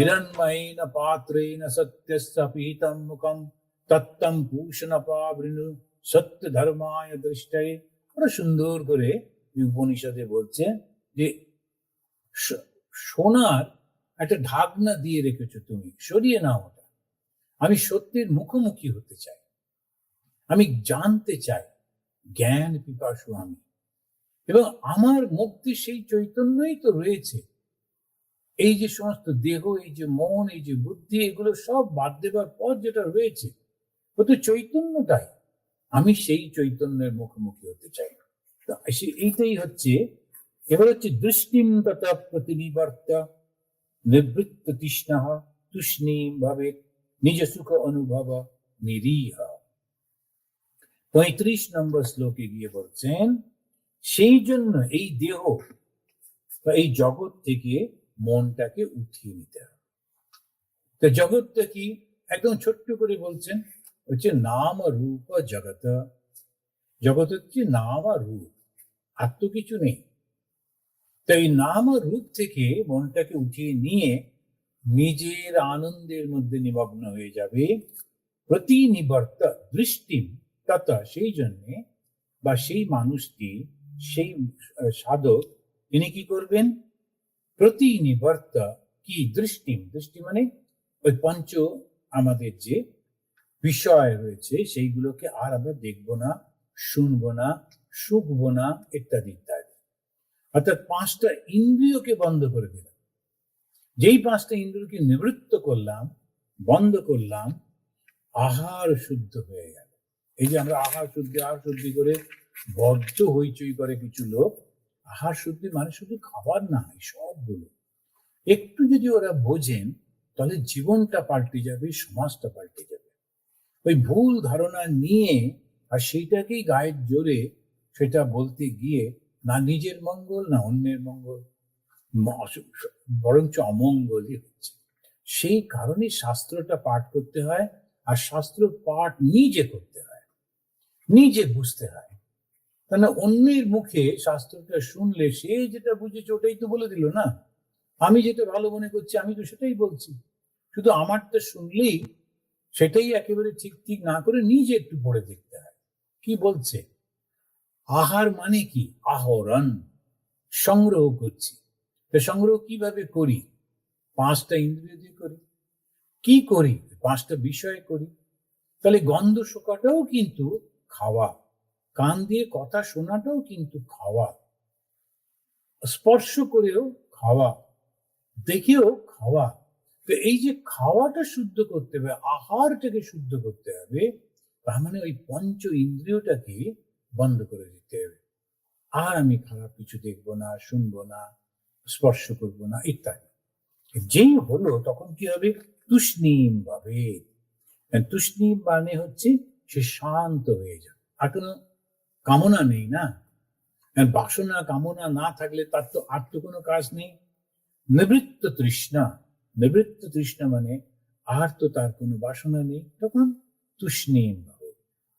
হিরণ্ময়েন পাত্রেণ সত্যস্য পীতম মুখম তত্তম ভূষণ পাবৃণু সত্য ধর্মায় দৃষ্টয়ে ওরা সুন্দর করে উপনিষদে বলছে যে সোনার একটা ঢাকনা দিয়ে রেখেছো তুমি সরিয়ে নাও ওটা আমি সত্যের মুখোমুখি হতে চাই আমি জানতে চাই জ্ঞান পিপাসু আমি এবং আমার মধ্যে সেই চৈতন্যই তো রয়েছে এই যে সমস্ত দেহ, এই যে মন, এই যে বুদ্ধি, এগুলো সব বাদ দেবার পর যেটা রয়েছে, ও তো চৈতন্যটাই আমি সেই চৈতন্যের মুখোমুখি হতে চাই এইটাই হচ্ছে, এবার হচ্ছে দৃষ্টিম তথা প্রতিনিবর্ত নিবৃত্ত তৃষ্ণা তুষ্ণীম ভাবে নিজ সুখ অনুভব নিরীহ। পঁয়ত্রিশ নম্বর শ্লোকে গিয়ে বলছেন, সেই জন্য এই দেহ বা এই জগৎ থেকে মনটাকে উঠিয়ে নিতে হবে। তো জগৎটা কি একদম ছোট্ট করে বলছেন? হচ্ছে নাম রূপ জগত জগৎ। হচ্ছে নাম আর রূপ? আর তো কিছু নেই। তো এই নাম আর রূপ থেকে মনটাকে উঠিয়ে নিয়ে নিজের আনন্দের মধ্যে নিমগ্ন হয়ে যাবে। প্রতি নিবর্ত দৃষ্টি তথা সেই জন্যে বা সেই মানুষটি, সেই সাধক, তিনি কি করবেন? প্রতি নিবর্ত কি দৃষ্টি? দৃষ্টি মানে ওই পঞ্চ আমাদের যে বিষয় রয়েছে, সেইগুলোকে আর আমরা দেখব না, শুনব না, শুকবো না, ইত্যাদি ইত্যাদি। অর্থাৎ পাঁচটা ইন্দ্রিয়কে বন্ধ করে দিলাম। যেই পাঁচটা ইন্দ্রিয়কে নিবৃত্ত করলাম, বন্ধ করলাম, আহার শুদ্ধ হয়ে গেল। এই যে আমরা আহার শুদ্ধি আহার শুদ্ধি করে বদ্ধ হইচই করে কিছু লোক আহার শুদ্ধি মানে শুধু খাবার না সবগুলো। একটু যদি ওরা বোঝেন, তাহলে জীবনটা পাল্টে যাবে, সমাজটা পাল্টে যাবে। ওই ভুল ধারণা নিয়ে আর সেইটাকেই গায়ের জোরে সেটা বলতে গিয়ে না নিজের মঙ্গল, না অন্যের মঙ্গল বরঞ্চ অমঙ্গলই হচ্ছে। সেই কারণে শাস্ত্রটা পাঠ করতে হয় আর শাস্ত্র পাঠ নিজে করতে হয়। নিজে বুঝতে হয়। কেন অন্যের মুখে শাস্ত্রটা শুনলে সে যেটা বুঝেছে ওটাই তো বলে দিল না? আমি যেটা ভালো মনে করছি, আমি তো সেটাই বলছি। শুধু আমারটা শুনলেই সেটাই একেবারে ঠিক ঠিক না করে নিজে একটু পড়ে দেখতে হয়। কি বলছে? আহার মানে কি? আহরণ। সংগ্রহ করছি। সংগ্রহ কীভাবে করি? পাঁচটা ইন্দ্রিয় দিয়ে করি। কি করি? পাঁচটা বিষয় করি। তাহলে গন্ধ শোকাটাও কিন্তু খাওয়া। কান দিয়ে কথা শোনাটাও কিন্তু খাওয়া। স্পর্শ করেও খাওয়া, দেখেও খাওয়া। তো এই যে খাওয়াটা শুদ্ধ করতে হবে, আহারটাকে শুদ্ধ করতে হবে, তার মানে ওই পঞ্চ ইন্দ্রিয়টাকে বন্ধ করে দিতে হবে। আর আমি খারাপ কিছু দেখব না, শুনব না, স্পর্শ করব না, ইত্যাদি। যেই হলো তখন কি হবে? তুষ্ণীম ভাবে। তুষ্ণীম মানে হচ্ছে সে শান্ত হয়ে যাবে। আর কোনো কামনা নেই না? বাসনা, কামনা না থাকলে তার তো আর তো কোনো কাজ নেই। নিবৃত্ত তৃষ্ণা নিবৃত্ত তৃষ্ণা মানে আর তো তার কোনো বাসনা নেই। তখন তুষ্ণীম হবে।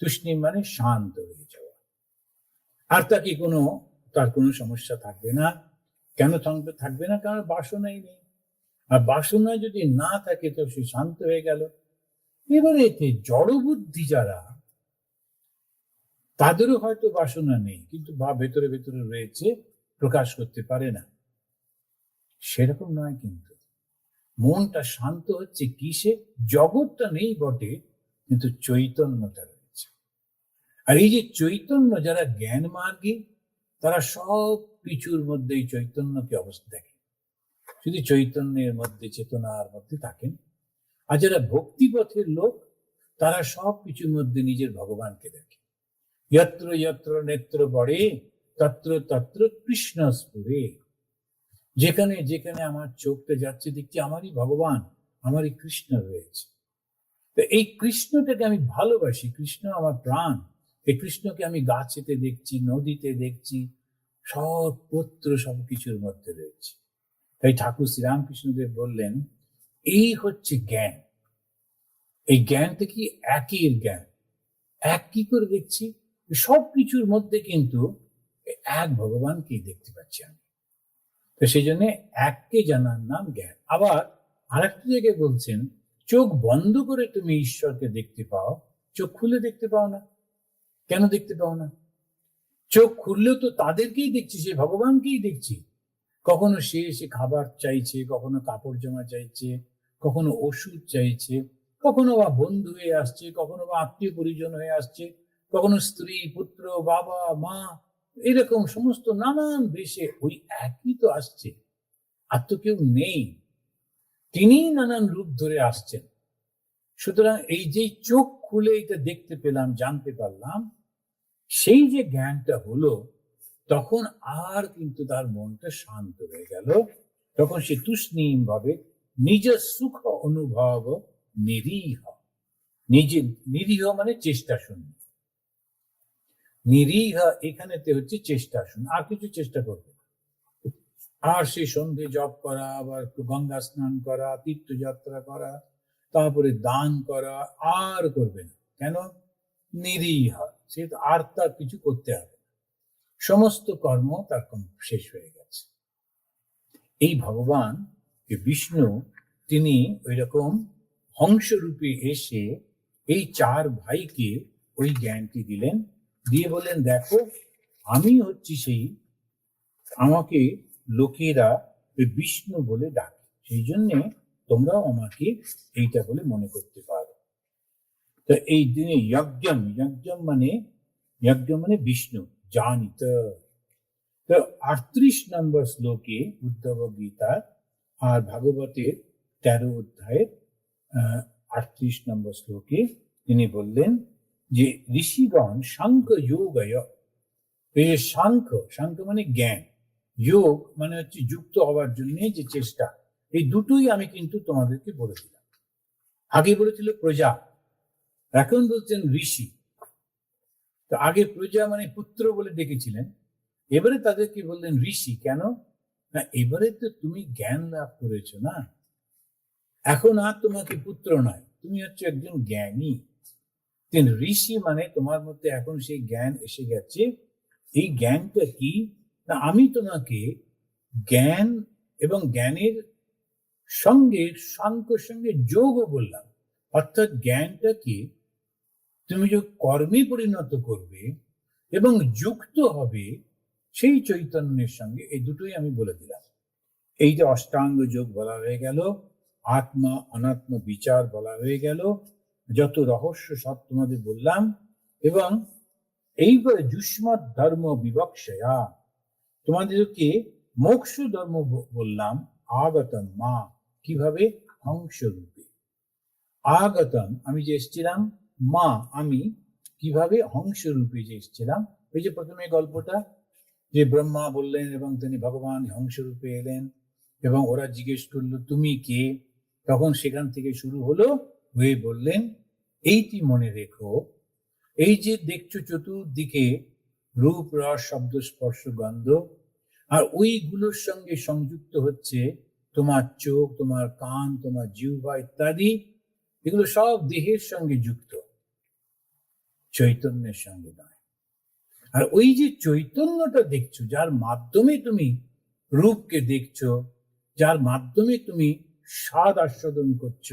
তুষ্ণীম মানে শান্ত হয়ে যাওয়া। আর তাকে কোনো, তার কোনো সমস্যা থাকবে না। কেন থাকবে থাকবে না কারণ বাসনাই নেই। আর বাসনা যদি না থাকে তো সে শান্ত হয়ে গেল। এবারে এতে জড়বুদ্ধি যারা তাদেরও হয়তো বাসনা নেই, কিন্তু বা ভেতরে ভেতরে রয়েছে, প্রকাশ করতে পারে না। সেরকম নয় কিন্তু। মনটা শান্ত হচ্ছে কিসে? জগৎটা নেই বটে, কিন্তু চৈতন্যটা রয়েছে। আর এই যে চৈতন্য, যারা জ্ঞান মার্গী, তারা সব কিছুর মধ্যেই চৈতন্যকে অবস্থা দেখে। শুধু চৈতন্যের মধ্যে চেতনার মধ্যে থাকেন। আর যারা ভক্তিপথের লোক, তারা সব কিছুর মধ্যে নিজের ভগবানকে দেখে। যত্র যত্র নেত্র বড়ে তত্র তত্র কৃষ্ণ স্ফুরে যেখানে যেখানে আমার চোখটা যাচ্ছে, দেখছি আমারই ভগবান, আমারই কৃষ্ণ রয়েছে। তো এই কৃষ্ণটাকে আমি ভালোবাসি, কৃষ্ণ আমার প্রাণ। এই কৃষ্ণকে আমি গাছেতে দেখছি, নদীতে দেখছি, সব পত্র সব কিছুর মধ্যে রয়েছে। তাই ঠাকুর শ্রীরামকৃষ্ণদেব বললেন, এই হচ্ছে জ্ঞান। এই জ্ঞানটা কি একের জ্ঞান? এক কি করে দেখছি? সব কিছুর মধ্যে কিন্তু এক ভগবানকেই দেখতে পাচ্ছি আমি। তো সেই জন্য এককে জানার নাম জ্ঞান। আবার আরেকটা জায়গায় বলছেন, চোখ বন্ধ করে তুমি ঈশ্বরকে দেখতে পাও, চোখ খুলে দেখতে পাও না। কেন দেখতে পাও না? চোখ খুললেও তো তাদেরকেই দেখছি, সে ভগবানকেই দেখছি। কখনো সে এসে খাবার চাইছে, কখনো কাপড় জামা চাইছে, কখনো ওষুধ চাইছে, কখনো বা বন্ধু হয়ে আসছে, কখনো বা আত্মীয় পরিজন হয়ে আসছে কখনো স্ত্রী, পুত্র, বাবা, মা এরকম সমস্ত নানান বেশে ওই একই তো আসছে। আর তো কেউ নেই। তিনিই নানান রূপ ধরে আসছেন। সুতরাং এই যে চোখ খুলে এটা দেখতে পেলাম, জানতে পারলাম, সেই যে জ্ঞানটা হলো, তখন আর কিন্তু তার মনটা শান্ত হয়ে গেল। তখন সে তুষ্ণীম ভাবে নিজ সুখ অনুভব নিরীহ। নিজে নিরীহ মানে চেষ্টা শূন্য। নিরীহ এখানেতে হচ্ছে চেষ্টা শূন্য আর কিছু চেষ্টা করবে আর সেই সন্ধে জপ করা, আবার একটু গঙ্গা স্নান করা, তীর্থযাত্রা করা, তারপরে দান করা, আর করবে না। কেন? নিরীহ সে তো আর তার কিছু করতে হবে সমস্ত কর্ম তার শেষ হয়ে গেছে। এই ভগবান যে বিষ্ণু, তিনি ওই রকম হংসরূপে এসে এই চার ভাইকে ওই জ্ঞানটি দিলেন। দিয়ে বললেন, দেখো, আমি হচ্ছি সেই, আমাকে লোকেরা বিষ্ণু বলে ডাকে। সেই জন্যে তোমরাও আমাকে এইটা বলে মনে করতে পারো। তো এই দিনে যজ্ঞম যজ্ঞম মানে যজ্ঞ মানে বিষ্ণু, জানিত। তো আটত্রিশ নম্বর শ্লোকে উদ্ধব গীতার আর ভাগবতের তেরো অধ্যায়ের আটত্রিশ নম্বর শ্লোকে তিনি বললেন যে ঋষিগণ সাংখ্য যোগয় এই সাংখ্য মানে জ্ঞান, যোগ মানে হচ্ছে যুক্ত হওয়ার জন্য যে চেষ্টা, এই দুটোই আমি কিন্তু তোমাদেরকে বলে দিলাম। আগে বলেছিল প্রজা, এখন বলছেন ঋষি। তো আগে প্রজা মানে পুত্র বলে ডেকেছিলেন, এবারে তাদেরকে বললেন ঋষি, কেন? না, এবারে তো তুমি জ্ঞান লাভ করেছ না। এখন আর তোমাকে পুত্র নয়, তুমি হচ্ছে একজন জ্ঞানী। তেন ঋষি মানে তোমার মধ্যে এখন সেই জ্ঞান এসে গেছে। এই জ্ঞানটা কি? না, আমি তোমাকে জ্ঞান এবং জ্ঞানের সঙ্গে সাংখ্যর সঙ্গে যোগও বললাম। অর্থাৎ জ্ঞানটাকে তুমি যে কর্মে পরিণত করবে এবং যুক্ত হবে সেই চৈতন্যের সঙ্গে, এই দুটোই আমি বলে দিলাম। এই যে অষ্টাঙ্গ যোগ বলা হয়ে গেল, আত্মা অনাত্ম বিচার বলা হয়ে গেল যত রহস্য সব তোমাদের বললাম, এবং এইবার যুষ্মৎ ধর্ম বিবক্ষয়া। তোমাদেরকে মোক্ষ ধর্ম বললাম, আগতম মা, কীভাবে? হংস রূপে আগতম, আমি যে এসেছিলাম, মা, আমি কীভাবে? হংস রূপে যে এসেছিলাম। ওই যে প্রথমে গল্পটা, যে ব্রহ্মা বললেন এবং তিনি ভগবান হংস রূপে এলেন, এবং ওরা জিজ্ঞেস করল, তুমি কে? তখন সেখান থেকে শুরু হলো হয়ে বললেন, এইটি মনে রেখো, এই যে দেখছ চতুর্দিকে রূপ, রস, শব্দ, স্পর্শ, গন্ধ, আর ওইগুলোর সঙ্গে সংযুক্ত হচ্ছে তোমার চোখ, তোমার কান, তোমার জিহ্বা ইত্যাদি, এগুলো সব দেহের সঙ্গে যুক্ত, চৈতন্যের সঙ্গে নয়। আর ওই যে চৈতন্যটা দেখছ, যার মাধ্যমে তুমি রূপকে দেখছ, যার মাধ্যমে তুমি স্বাদ আস্বাদন করছ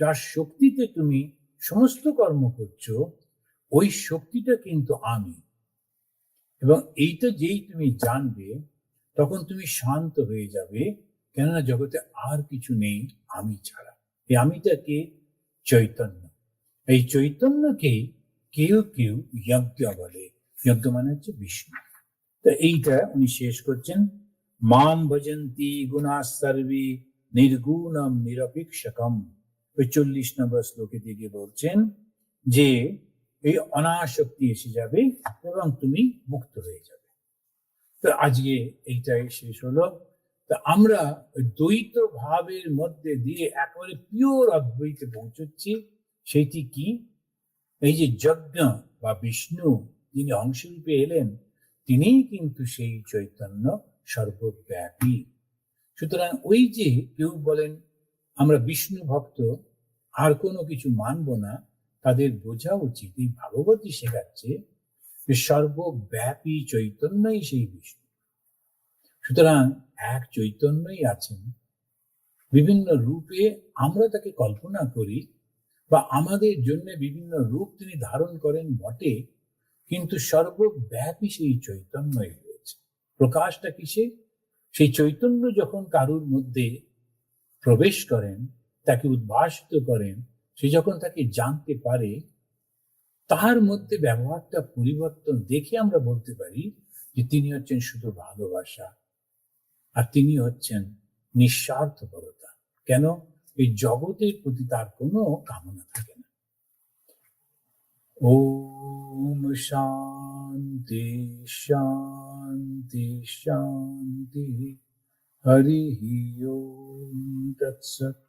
যার শক্তিতে তুমি সমস্ত কর্ম করছ, ওই শক্তিটা কিন্তু আমি। এবং এইটা যেই তুমি জানবে, তখন তুমি শান্ত হয়ে যাবে, কেননা জগতে আর কিছু নেই আমি ছাড়া। এই আমিটাকে চৈতন্য। এই চৈতন্যকে কেউ কেউ যজ্ঞ বলে। যজ্ঞ মানে হচ্ছে বিষ্ণু। তো এইটা উনি শেষ করছেন। মাম ভজন্তি গুণা সর্বি নির্গুণম নিরপেক্ষকম। ওই চল্লিশ নম্বর শ্লোকে দিকে বলছেন যে, এই অনাসক্তি এসে যাবে এবং তুমি মুক্ত হয়ে যাবে। তো আজকে এইটাই শেষ হলো। তা আমরা দ্বৈত ভাবের মধ্যে দিয়ে একেবারে পিওর অদ্বৈতে পৌঁছচ্ছি। সেইটি কি? এই যে যজ্ঞ বা বিষ্ণু যিনি অংশরূপে এলেন, তিনিই কিন্তু সেই চৈতন্য সর্বব্যাপী। সুতরাং ওই যে কেউ বলেন আমরা বিষ্ণু ভক্ত, আর কোনো কিছু মানব না, তাদের বোঝা উচিত। এই ভাগবতী শেখাচ্ছে যে সর্বব্যাপী চৈতন্যই সেই বিষ্ণু। সুতরাং এক চৈতন্যই আছেন। বিভিন্ন রূপে আমরা তাকে কল্পনা করি বা আমাদের জন্য বিভিন্ন রূপ তিনি ধারণ করেন বটে, কিন্তু সর্বব্যাপী সেই চৈতন্যই রয়েছে। প্রকাশটা কিসে সেই চৈতন্য যখন কারুর মধ্যে প্রবেশ করেন, তাকে উদ্ভাসিত করেন, সে যখন তাকে জানতে পারে তার মধ্যে ব্যবহারটা পরিবর্তন দেখে আমরা বলতে পারি যে তিনি হচ্ছেন শুধু ভালোবাসা আর তিনি হচ্ছেন নিঃস্বার্থপরতা। কেন? এই জগতের প্রতি তার কোনো কামনা থাকে না। ওম শান্তি শান্তি শান্তি। Hari Om Tat Sat.